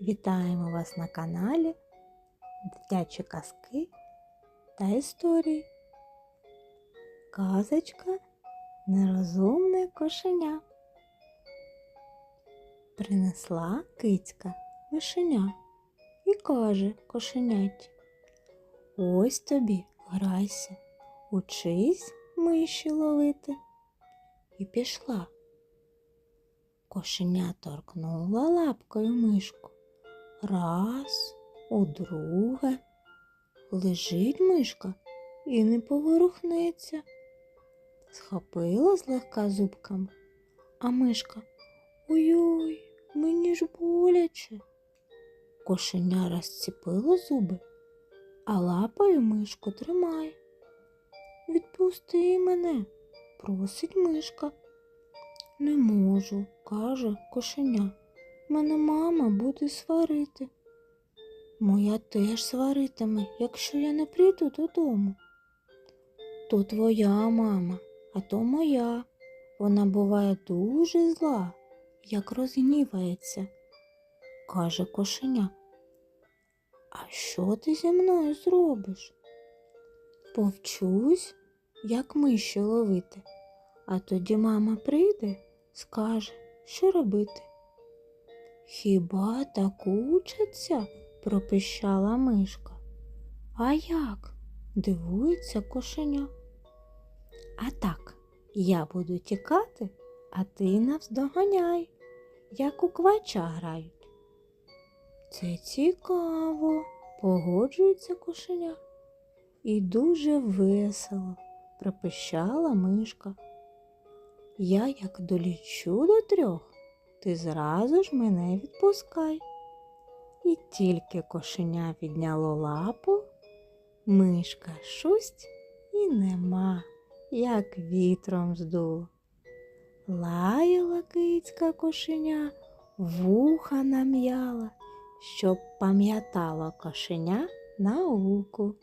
Вітаємо вас на каналі Дитячі казки та історії. Казочка Нерозумне кошеня. Принесла кицька мишеня і каже кошеняті. Ось тобі грайся, учись миші ловити. І пішла. Кошеня торкнула лапкою мишку. Раз, удруге. Лежить мишка і не поворухнеться. Схопила злегка зубками, а мишка ой-ой, мені ж боляче. Кошеня розціпило зуби, а лапою мишку тримає. Відпусти мене, просить мишка. Не можу, каже кошеня. Мене мама буде сварити. Моя теж сваритиме, якщо я не прийду додому. То твоя мама, а то моя. Вона буває дуже зла, як розгнівається, каже кошеня. А що ти зі мною зробиш? Повчусь, як миші ловити, а тоді мама прийде, скаже, що робити. Хіба так учаться? пропищала мишка. А як? дивується кошеня. А так, я буду тікати, а ти навздоганяй, як у квача грають. Це цікаво, погоджується кошеня. І дуже весело, пропищала мишка. Я як долічу до трьох, ти зразу ж мене відпускай. І тільки кошеня підняло лапу, мишка шусть і нема, як вітром здуло. Лаяла кицька кошеня, вуха нам'яла, щоб пам'ятало кошеня науку.